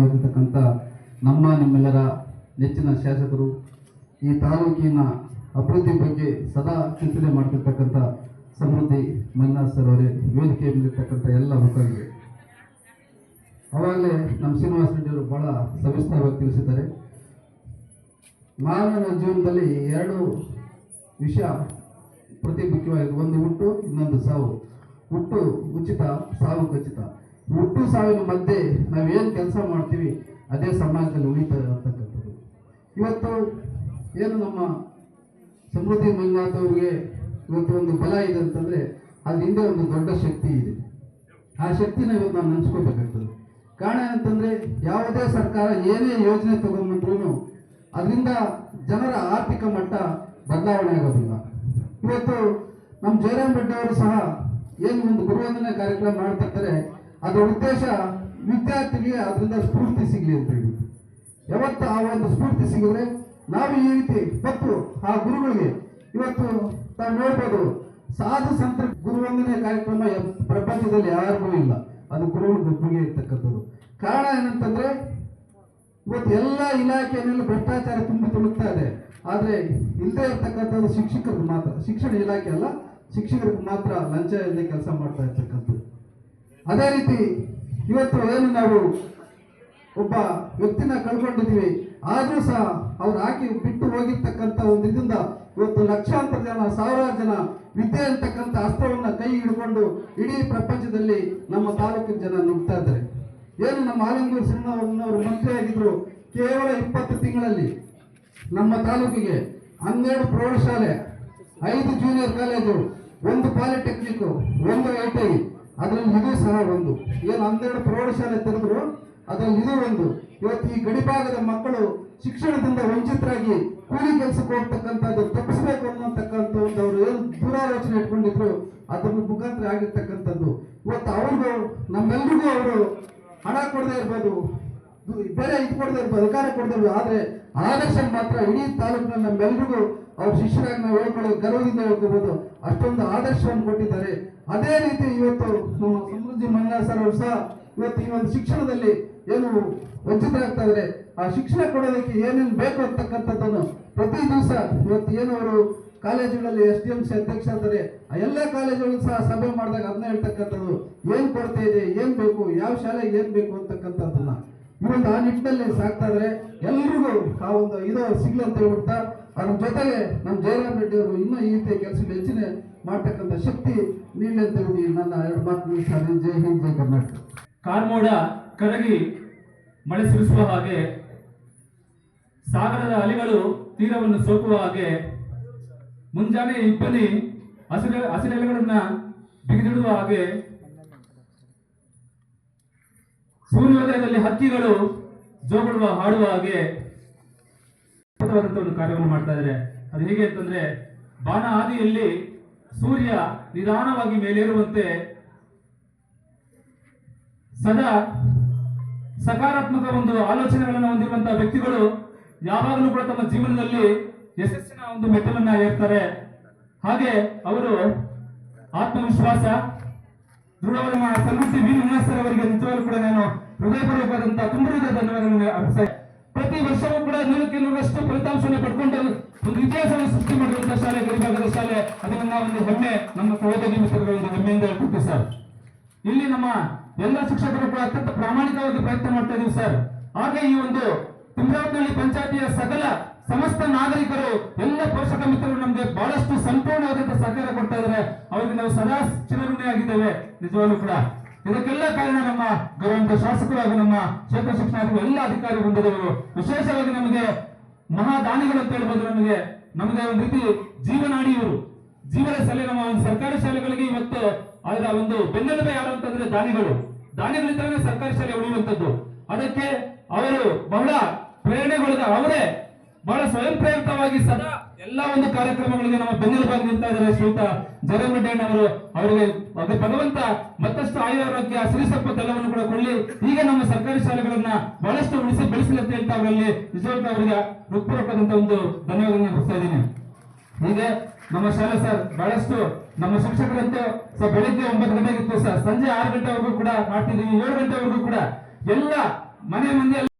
ಆಗಿರ್ತಕ್ಕಂಥ ನಮ್ಮ ನಿಮ್ಮೆಲ್ಲರ ನೆಚ್ಚಿನ ಶಾಸಕರು ಈ ತಾಲೂಕಿನ ಅಭಿವೃದ್ಧಿ ಬಗ್ಗೆ ಸದಾ ಚಿಂತನೆ ಮಾಡ್ತಿರ್ತಕ್ಕಂಥ ಸಮೃದ್ಧಿ ಮಂಜುನಾಥ್ ಸರ್ ಅವರೇ ವೇದಿಕೆ ಮೇಲಿರ್ತಕ್ಕಂಥ ಎಲ್ಲ ಮುಖಂಡರಿಗೆ ಅವಾಗಲೇ ನಮ್ಮ ಶ್ರೀನಿವಾಸ ರೆಡ್ಡಿಯವರು ಬಹಳ ಸವಿಸ್ತಾರವಾಗಿ ತಿಳಿಸಿದ್ದಾರೆ. ಮಾನವನ ಜೀವನದಲ್ಲಿ ಎರಡು ವಿಷಯ ಪ್ರತಿ ಮುಖ್ಯವಾಗಿದೆ ಒಂದು ಹುಟ್ಟು, ಇನ್ನೊಂದು ಸಾವು. ಹುಟ್ಟು ಉಚಿತ, ಸಾವು ಖಚಿತ. ಹುಟ್ಟು ಸಾವಿನ ಮಧ್ಯೆ ನಾವೇನು ಕೆಲಸ ಮಾಡ್ತೀವಿ, ಅದೇ ಸಮಾಜದಲ್ಲಿ ಉಳಿತಾ ಇರತಕ್ಕಂಥದ್ದು. ಇವತ್ತು ಏನು ನಮ್ಮ ಸಮೃದ್ಧಿ ಮಂಜುನಾಥ್ ಅವ್ರಿಗೆ ಇವತ್ತು ಒಂದು ಬಲ ಇದೆ ಅಂತಂದ್ರೆ ಅದ್ರ ಹಿಂದೆ ಒಂದು ದೊಡ್ಡ ಶಕ್ತಿ ಇದೆ. ಆ ಶಕ್ತಿನ ಇವತ್ತು ನಾವು ನೆನೆಸ್ಕೋಬೇಕಾಗ್ತದೆ ಕಾರಣ ಅಂತಂದ್ರೆ ಯಾವುದೇ ಸರ್ಕಾರ ಏನೇ ಯೋಜನೆ ತಗೊಂಡ್ಬಂದ್ರೂ ಅದರಿಂದ ಜನರ ಆರ್ಥಿಕ ಮಟ್ಟ ಬದಲಾವಣೆ ಆಗೋದಿಲ್ಲ. ಇವತ್ತು ನಮ್ಮ ಜಯರಾಮ್ ರೆಡ್ಡಿ ಅವರು ಸಹ ಏನು ಒಂದು ಗುರುವಂದನೆ ಕಾರ್ಯಕ್ರಮ ಮಾಡ್ತಿರ್ತಾರೆ ಅದರ ಉದ್ದೇಶ ವಿದ್ಯಾರ್ಥಿಗಳಿಗೆ ಅದರಿಂದ ಸ್ಫೂರ್ತಿ ಸಿಗಲಿ ಅಂತ ಹೇಳಿ ಯಾವತ್ತು ಆ ಒಂದು ಸ್ಫೂರ್ತಿ ಸಿಗಿದ್ರೆ ನಾವು ಈ ರೀತಿ ಮತ್ತು ಆ ಗುರುಗಳಿಗೆ ಇವತ್ತು ತಾವು ನೋಡ್ಬೋದು ಸಾಧು ಸಂತ ಗುರುವಂದನೆ ಕಾರ್ಯಕ್ರಮ ಪ್ರಪಂಚದಲ್ಲಿ ಯಾರಿಗೂ ಇಲ್ಲ. ಅದು ಗುರುಗಳ ಒಬ್ಬರಿಗೆ ಇರ್ತಕ್ಕಂಥದ್ದು. ಕಾರಣ ಏನಂತಂದ್ರೆ, ಇವತ್ತು ಎಲ್ಲ ಇಲಾಖೆಯಲ್ಲಿ ಭ್ರಷ್ಟಾಚಾರ ತುಂಬಿ ತುಳುಕ್ತಾ ಇದೆ. ಆದರೆ ಇಲ್ಲದೆ ಇರ್ತಕ್ಕಂಥದ್ದು ಶಿಕ್ಷಕರಿಗೆ ಮಾತ್ರ, ಶಿಕ್ಷಣ ಇಲಾಖೆ ಅಲ್ಲ, ಶಿಕ್ಷಕರಿಗೆ ಮಾತ್ರ ಲಂಚ ಕೆಲಸ ಮಾಡ್ತಾ ಇರ್ತಕ್ಕಂಥದ್ದು. ಅದೇ ರೀತಿ ಇವತ್ತು ಏನು ನಾವು ಒಬ್ಬ ವ್ಯಕ್ತಿನ ಕಳ್ಕೊಂಡಿದ್ದೀವಿ, ಆದರೂ ಸಹ ಅವ್ರು ಹಾಕಿ ಬಿಟ್ಟು ಹೋಗಿರ್ತಕ್ಕಂಥ ಒಂದು ಇದರಿಂದ ಇವತ್ತು ಲಕ್ಷಾಂತರ ಜನ, ಸಾವಿರಾರು ಜನ ವಿದ್ಯೆ ಅಂತಕ್ಕಂಥ ಅಸ್ತ್ರವನ್ನು ಕೈ ಹಿಡ್ಕೊಂಡು ಇಡೀ ಪ್ರಪಂಚದಲ್ಲಿ ನಮ್ಮ ತಾಲೂಕಿನ ಜನ ನುಗ್ತಾ ಇದ್ದಾರೆ. ಏನು ನಮ್ಮ ಆಲಂಗೂರು ಸಿಂಹನವರು ಮಂತ್ರಿಯಾಗಿದ್ದರು ಕೇವಲ ಇಪ್ಪತ್ತು ತಿಂಗಳಲ್ಲಿ ನಮ್ಮ ತಾಲೂಕಿಗೆ ಹನ್ನೆರಡು ಪ್ರೌಢಶಾಲೆ, ಐದು ಜೂನಿಯರ್ ಕಾಲೇಜು ಒಂದು ಪಾಲಿಟೆಕ್ನಿಕ್ ಒಂದು ಐ ಟಿ ಐ ಅದರಲ್ಲಿ ಇದು ಸಹ ಒಂದು. ಏನು ಹನ್ನೆರಡು ಪ್ರೌಢಶಾಲೆ ತೆರೆದ್ರು ಅದರಲ್ಲಿ ಇದು ಒಂದು. ಇವತ್ತು ಈ ಗಡಿಭಾಗದ ಮಕ್ಕಳು ಶಿಕ್ಷಣದಿಂದ ವಂಚಿತರಾಗಿ ಕೂಲಿ ಕೆಲಸಕ್ಕೆ ಹೋಗ್ತಕ್ಕಂಥದ್ದು, ತಪ್ಪಿಸಬೇಕು ಅನ್ನತಕ್ಕಂಥ ಒಂದು ಅವರು ಏನು ದೂರಾಲೋಚನೆ ಇಟ್ಕೊಂಡಿದ್ರು, ಅದ್ರ ಮುಖಾಂತರ ಆಗಿರ್ತಕ್ಕಂಥದ್ದು. ಇವತ್ತು ಅವ್ರಿಗೂ, ನಮ್ಮೆಲ್ರಿಗೂ ಅವರು ಹಣ ಕೊಡದೇ ಇರ್ಬೋದು, ಬೇರೆ ಇದು ಕೊಡದೇ ಇರ್ಬೋದು, ಅಧಿಕಾರ ಕೊಡದೇ ಇರ್ಬೋದು, ಆದರೆ ಆದರ್ಶ ಮಾತ್ರ ಇಡೀ ತಾಲೂಕಿನ ನಮ್ಮೆಲ್ರಿಗೂ ಅವ್ರ ಶಿಷ್ಯರಾಗಿ ನಾವು ಹೇಳ್ಕೊಳ್ಳೋದು ಗರ್ವದಿಂದ ಹೇಳ್ಕೋಬಹುದು ಅಷ್ಟೊಂದು ಆದರ್ಶವನ್ನು ಕೊಟ್ಟಿದ್ದಾರೆ. ಅದೇ ರೀತಿ ಇವತ್ತು ಸಮೃದ್ಧಿ ಮಂಜುನಾಥ್ ಸರ್ ಅವರು ಸಹ ಇವತ್ತು ಈ ಒಂದು ಶಿಕ್ಷಣದಲ್ಲಿ ಏನು ವಂಚಿತರಾಗ್ತಾ ಇದ್ದಾರೆ. ಆ ಶಿಕ್ಷಣ ಕೊಡೋದಕ್ಕೆ ಏನೇನು ಬೇಕು ಅಂತಕ್ಕಂಥದ್ದನ್ನು ಪ್ರತಿ ದಿವಸ ಇವತ್ತು ಏನು ಅವರು ಕಾಲೇಜುಗಳಲ್ಲಿ ಎಸ್ ಡಿ ಎಂ ಸಿ ಅಧ್ಯಕ್ಷ ಅಂತಾರೆ ಆ ಎಲ್ಲ ಕಾಲೇಜುಗಳು ಸಹ ಸಭೆ ಮಾಡಿದಾಗ ಅದನ್ನ ಹೇಳ್ತಕ್ಕಂಥದ್ದು, ಏನು ಕೊರತೆ ಇದೆ, ಏನು ಬೇಕು, ಯಾವ ಶಾಲೆಗೆ ಏನು ಬೇಕು ಅಂತಕ್ಕಂಥದ್ದನ್ನ. ಒಂದು ಆ ನಿಟ್ಟಿನಲ್ಲಿ ಸಾಕ್ತಾ ಇದ್ರೆ ಎಲ್ರಿಗೂ ಆ ಒಂದು ಇದು ಸಿಗ್ಲಿ ಅಂತ ಹೇಳ್ಬಿಡ್ತಾ ಅದ್ರ ಜೊತೆಗೆ ನಮ್ಮ ಜಯರಾಮ್ ರೆಡ್ಡಿ ಅವರು ಇನ್ನೂ ಈ ರೀತಿಯ ಕೆಲಸ ಹೆಚ್ಚಿನ ಮಾಡ್ತಕ್ಕಂಥ ಶಕ್ತಿ ನೀಡಲಿ ಅಂತ ಹೇಳಿ ನನ್ನ ಎರಡು ಮಾತು ಮುಗಿಸ್ತಾರೆ ಜೈ ಹಿಂದ್, ಜೈ ಕರ್ನಾಟಕ. ಕಾರ್ಮೋಡ ಕರಗಿ ಮಳೆ ಸುರಿಸುವ ಹಾಗೆ ಸಾಗರದ ಅಲೆಗಳು ತೀರವನ್ನು ಸೋಕುವ ಹಾಗೆ ಮುಂಜಾನೆ ಇಬ್ಬನಿ ಹಸಿರು ಹಸಿರೆಲೆಗಳನ್ನ ಬಿಗಿದಿಡುವ ಹಾಗೆ ಸೂರ್ಯೋದಯದಲ್ಲಿ ಹಕ್ಕಿಗಳು ಜೋಗುಳುವ, ಹಾಡುವ ಹಾಗೆ ಒಂದು ಕಾರ್ಯವನ್ನು ಮಾಡ್ತಾ ಇದ್ದಾರೆ ಅದು ಹೇಗೆ ಅಂತಂದ್ರೆ, ಬಾಣ ಆದಿಯಲ್ಲಿ ಸೂರ್ಯ ನಿಧಾನವಾಗಿ ಮೇಲೇರುವಂತೆ ಸದಾ ಸಕಾರಾತ್ಮಕ ಒಂದು ಆಲೋಚನೆಗಳನ್ನು ಹೊಂದಿರುವಂತಹ ವ್ಯಕ್ತಿಗಳು ಯಾವಾಗಲೂ ಕೂಡ ತಮ್ಮ ಜೀವನದಲ್ಲಿ ಯಶಸ್ಸಿನ ಒಂದು ಮೆಟ್ಟಲನ್ನ ಏರ್ತಾರೆ. ಹಾಗೆ ಅವರು ಆತ್ಮವಿಶ್ವಾಸ ದೃಢವಾದ ಸಮೃದ್ಧಿ ವಿ ಅವರಿಗೆ ನಿಜವಾಗ್ಲೂ ಕೂಡ ನಾನು ಹೃದಯಪೂರ್ವಕವಾದಂತಹ ತುಂಬಿದ ಧನ್ಯವಾದಗಳನ್ನು ಅರ್ಪಿಸ್ತಾ. ಪ್ರತಿ ವರ್ಷವೂ ಕೂಡ ನೂರಕ್ಕೆ ನೂರಷ್ಟು ಫಲಿತಾಂಶವನ್ನು ಪಡ್ಕೊಂಡು ಒಂದು ಇತಿಹಾಸವನ್ನು ಸೃಷ್ಟಿ ಮಾಡಿರುವಂತಹ ಶಾಲೆ, ಗಡಿಭಾಗದ ಶಾಲೆ ಅದನ್ನ ಒಂದು ಹೆಮ್ಮೆ ನಮ್ಮ ಸಹೋದರಿ ಮಿತ್ರರು ಒಂದು ಹೆಮ್ಮೆಯಿಂದ ಸರ್. ಇಲ್ಲಿ ನಮ್ಮ ಎಲ್ಲ ಶಿಕ್ಷಕರು ಕೂಡ ಅತ್ಯಂತ ಪ್ರಾಮಾಣಿಕವಾಗಿ ಪ್ರಯತ್ನ ಮಾಡ್ತಾ ಇದೀವಿ ಸರ್. ಹಾಗೆ ಈ ಒಂದು ತುಂಗಾವತಿನಲ್ಲಿ ಪಂಚಾಯತಿಯ ಸಕಲ ಸಮಸ್ತ ನಾಗರಿಕರು, ಎಲ್ಲ ಪೋಷಕ ಮಿತ್ರರು ನಮಗೆ ಬಹಳಷ್ಟು ಸಂಪೂರ್ಣವಾದಂತಹ ಸಹಕಾರ ಕೊಡ್ತಾ ಇದ್ದಾರೆ. ಅವರಿಗೆ ನಾವು ಸದಾ ಚಿರಋಣಿಯಾಗಿದ್ದೇವೆ. ನಿಜವಾಗ್ಲೂ ಕೂಡ. ಇದಕ್ಕೆಲ್ಲ ಕಾರಣ ನಮ್ಮ ಗೌರವಂತ ಶಾಸಕರು ಹಾಗೂ ನಮ್ಮ ಕ್ಷೇತ್ರ ಶಿಕ್ಷಣ ಎಲ್ಲ ಅಧಿಕಾರಿ ವೃಂದದವರು. ವಿಶೇಷವಾಗಿ ನಮಗೆ ಮಹಾದಾನಿಗಳು ಅಂತ ಹೇಳ್ಬೋದು ನಮಗೆ. ನಮಗೆ ಒಂದು ರೀತಿ ಜೀವನಾಡಿಯವರು ಜೀವನ ಶಾಲೆ, ನಮ್ಮ ಒಂದು ಸರ್ಕಾರಿ ಶಾಲೆಗಳಿಗೆ ಇವತ್ತು ಅದರ ಒಂದು ಬೆನ್ನೆಲುಬೆ ಯಾರು ಅಂತಂದ್ರೆ ದಾನಿಗಳು. ದಾನಿಗಳಿದ್ದಾಗ ಸರ್ಕಾರಿ ಶಾಲೆ ಉಳಿಯುವಂತದ್ದು ಅದಕ್ಕೆ ಅವರು ಬಹಳ ಪ್ರೇರಣೆಗೊಳಗ ಅವರೇ ಬಹಳ ಸ್ವಯಂ ಪ್ರೇರಿತವಾಗಿ ಸದಾ ಎಲ್ಲ ಒಂದು ಕಾರ್ಯಕ್ರಮಗಳಿಗೆ ನಮ್ಮ ಬೆನ್ನೆಲುಬಾಗಿ ನಿಂತ ಇದ್ದಾರೆ ಶ್ರೀಯುತ ಜಗನ್ಮಡ್ಡಣ್ಣ ಅವರು. ಅವರಿಗೆ ಅದು ಭಗವಂತ ಮತ್ತಷ್ಟು ಆಯುರಾರೋಗ್ಯ, ಸಿರಿ ಸಂಪತ್ತು ಎಲ್ಲವನ್ನು ಕೂಡ ಕೊಡಲಿ. ಈಗ ನಮ್ಮ ಸರ್ಕಾರಿ ಶಾಲೆಗಳನ್ನ ಬಹಳಷ್ಟು ಉಳಿಸಿ ಬೆಳೆಸಲಿ ಅಂತ ಅವರಲ್ಲಿ ನಿಜವಾಗ್ಲೂ ಅವರಿಗೆ ಹೃತ್ಪೂರ್ವಕದಂತ ಒಂದು ಧನ್ಯವಾದಗಳನ್ನು ಕೊಡ್ತಾ ಇದ್ದೀನಿ. ಹೀಗೆ ನಮ್ಮ ಶಾಲೆ ಸರ್ ಬಹಳಷ್ಟು ನಮ್ಮ ಶಿಕ್ಷಕರಂತೂ ಸರ್ ಬೆಳಿಗ್ಗೆ ಒಂಬತ್ತು ಗಂಟೆಗಿತ್ತು ಸರ್. ಸಂಜೆ ಆರು ಗಂಟೆವರೆಗೂ ಕೂಡ ಮಾಡ್ತಿದ್ದೀವಿ ಏಳು ಗಂಟೆವರೆಗೂ ಕೂಡ ಎಲ್ಲ ಮನೆ ಮಂದಿ